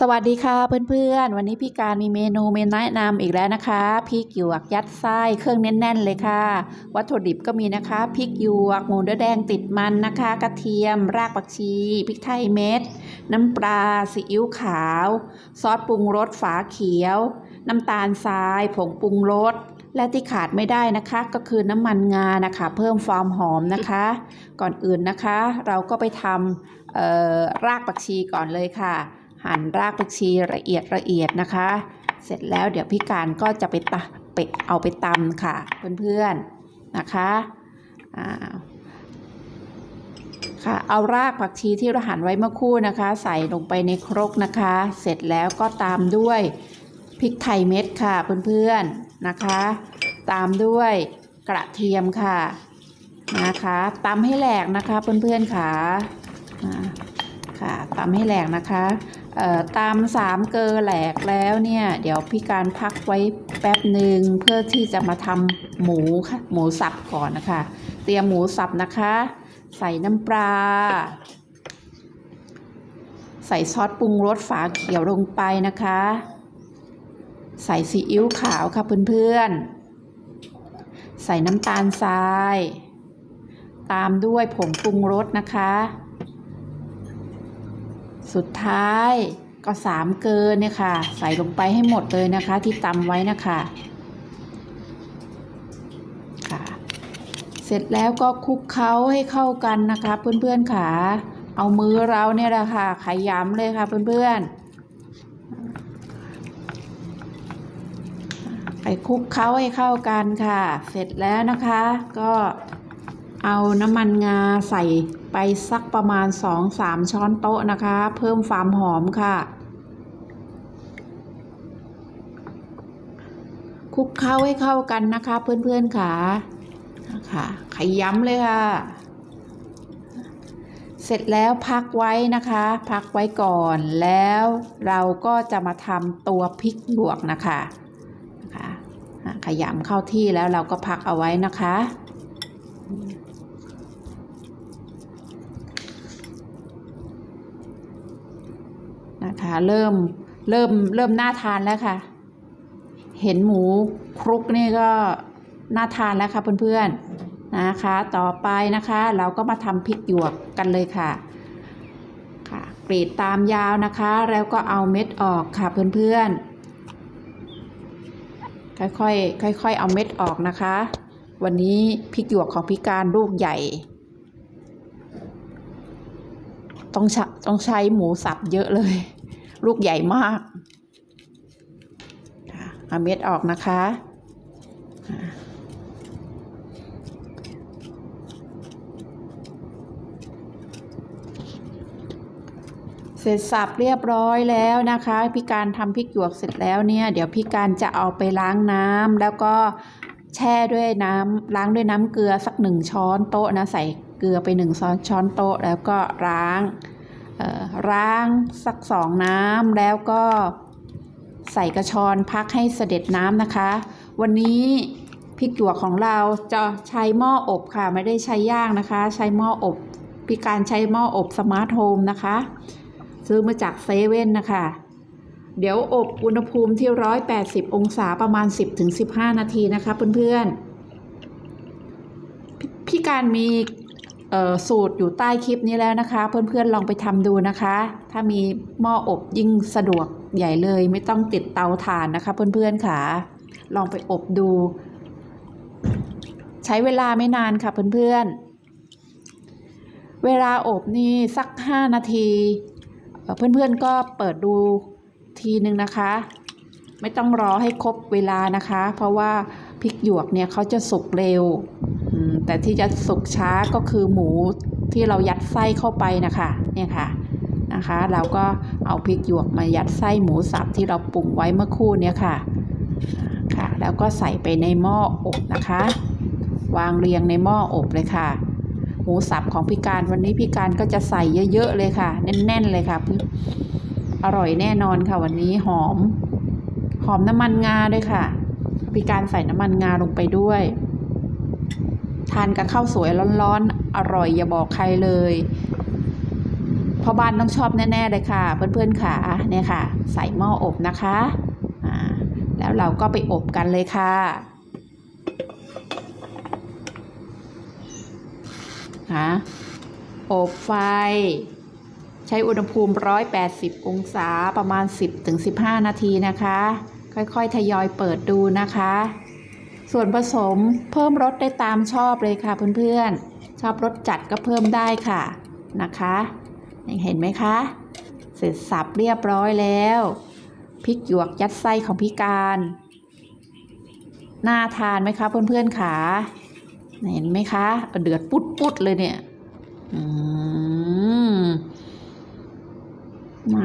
สวัสดีค่ะเพื่อนๆ วันนี้พี่การมีเมนูเมนแนะนำอีกแล้วนะคะพริกหยวกยัดไส้เครื่องแน่นๆเลยค่ะ วัตถุดิบก็มีนะคะพริกหยวกหมูเนื้อแดงติดมันนะคะ กระเทียม รากผักชีพริกไทยเม็ด น้ำปลาซีอิ๊วขาว ซอสปรุงรสฝาเขียว น้ำตาลทราย ผงปรุงรสและที่ขาดไม่ได้นะคะก็คือน้ำมันงานะคะ เพิ่มความหอมนะคะ ก่อนอื่นนะคะ เราก็ไปทำเอ่อรากผักชีก่อนเลยค่ะ หั่นรากผักชีละเอียดละเอียดนะคะ เสร็จแล้วเดี๋ยวพี่การก็จะไปตะไปเอาไปตำค่ะ เพื่อนๆนะคะค่ะเอารากผักชีที่เราหั่นไว้เมื่อคู่นะคะ ใส่ลงไปในครกนะคะ เสร็จแล้วก็ตามด้วยพริกไทยเม็ดค่ะเพื่อนๆนะคะ ตามด้วยกระเทียมค่ะนะคะตำให้แหลกนะคะเพื่อนๆค่ะอ่าค่ะตำให้แหลกนะคะ ตามสามเกลอแหลกแล้วเนี่ย เดี๋ยวพี่การพักไว้แป๊บหนึ่งเพื่อที่จะมาทำหมูค่ะหมูสับก่อนนะคะ เตรียมหมูสับนะคะ ใส่น้ำปลา ใส่ซอสปรุงรสฝาเขียวลงไปนะคะ ใส่ซีอิ๊วขาวค่ะเพื่อนๆ ใส่น้ำตาลทราย ตามด้วยผงปรุงรสนะคะ สุดท้ายก็สามเกลือเนี่ยค่ะ ใส่ลงไปให้หมดเลยนะคะ ที่ตำไว้นะคะค่ะ เสร็จแล้วก็คลุกเคล้าให้เข้ากันนะคะ เพื่อนๆค่ะ เอามือเราเนี่ยแหละค่ะขยำเลยค่ะเพื่อนๆไปคลุกเคล้าให้เข้ากันค่ะ เสร็จแล้วนะคะ ก็เอาน้ำมันงาใส่ ไปสักประมาณ 2-3 ช้อนโต๊ะนะคะ เพิ่มความหอมค่ะคลุกเคล้าให้เข้ากันนะคะ เพื่อนๆค่ะค่ะขย้ำเลยค่ะ เสร็จแล้วพักไว้นะคะ พักไว้ก่อนแล้วเราก็จะมาทำตัวพริกหยวกนะคะนะคะอะขยำเข้าที่แล้วเราก็พักเอาไว้นะคะ นะคะ เริ่มเริ่มเริ่มน่าทานแล้วค่ะ เห็นหมูคลุกนี่ก็น่าทานแล้วค่ะเพื่อนๆนะคะ ต่อไปนะคะ เราก็มาทำพริกหยวกกันเลยค่ะค่ะกรีดตามยาวนะคะ แล้วก็เอาเม็ดออกค่ะเพื่อนๆค่อยๆค่อยๆเอาเม็ดออกนะคะ วันนี้พริกหยวกของพิการลูกใหญ่ต้องต้องใช้หมูสับเยอะเลย ลูกใหญ่มากเอาเม็ดออกนะคะ เสร็จสับเรียบร้อยแล้วนะคะ พี่การทำพริกหยวกเสร็จแล้วเนี่ย เดี๋ยวพี่การจะเอาไปล้างน้ำแล้วก็แช่ด้วยน้ำล้างด้วยน้ำเกลือสักหนึ่งช้อนโต๊ะนะ ใส่เกลือไปหนึ่งช้อนช้อนโต๊ะ แล้วก็ล้าง ล้างสักสองน้ำแล้วก็ใส่กระชอนพักให้เสด็จน้ำนะคะ วันนี้พริกหยวกของเราจะใช้หม้ออบค่ะไม่ได้ใช้ย่างนะคะ ใช้หม้ออบพิการใช้หม้ออบสมาร์ทโฮมนะคะ ซื้อมาจากเซเว่นนะคะ เดี๋ยวอบอุณหภูมิที่ 180 องศาประมาณ 10-15 นาทีนะคะเพื่อนๆพพี่การมี สูตรอยู่ใต้คลิปนี้แล้วนะคะ เพื่อนๆลองไปทำดูนะคะ ถ้ามีหม้ออบยิ่งสะดวกใหญ่เลย ไม่ต้องติดเตาถ่านนะคะ เพื่อนๆค่ะ ลองไปอบดู ใช้เวลาไม่นานค่ะเพื่อนๆ เวลาอบนี่สัก 5 นาที เพื่อนๆก็เปิดดูทีนึงนะคะ ไม่ต้องรอให้ครบเวลานะคะ เพราะว่าพริกหยวกเนี่ยเขาจะสุกเร็ว แต่ที่จะสุกช้าก็คือหมูที่เรายัดไส้เข้าไปนะคะเนี่ยค่ะนะคะ เราก็เอาพริกหยวกมายัดไส้หมูสับที่เราปรุงไว้เมื่อคู่เนี่ยค่ะค่ะ แล้วก็ใส่ไปในหม้ออบนะคะ วางเรียงในหม้ออบเลยค่ะ หมูสับของพี่การวันนี้พี่การก็จะใส่เยอะๆเลยค่ะ แน่นๆเลยค่ะอร่อยแน่นอนค่ะวันนี้หอม หอมน้ำมันงาด้วยค่ะพี่การใส่น้ำมันงาลงไปด้วย ทานกับข้าวสวยร้อนๆ อร่อยอย่าบอกใครเลยพ่อบ้านต้องชอบแน่ ๆ เลยค่ะ เพื่อนๆขาเนี่ยค่ะ ใส่หม้ออบนะคะอ่าแล้วเราก็ไปอบกันเลยค่ะนะอบไฟ ใช้อุณหภูมิ 180 องศาประมาณ 10-15 นาทีนะคะ ค่อย ๆ ทยอยเปิดดูนะคะ ส่วนผสมเพิ่มรสได้ตามชอบเลยค่ะเพื่อนๆ ชอบรสจัดก็เพิ่มได้ค่ะนะคะเห็นไหมคะ เสร็จสับเรียบร้อยแล้วพริกหยวกยัดไส้ของพี่การ น่าทานไหมคะเพื่อนๆขาเห็นไหมคะ เดือดปุดๆเลยเนี่ย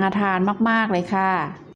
น่าทานมาก ๆ เลยค่ะ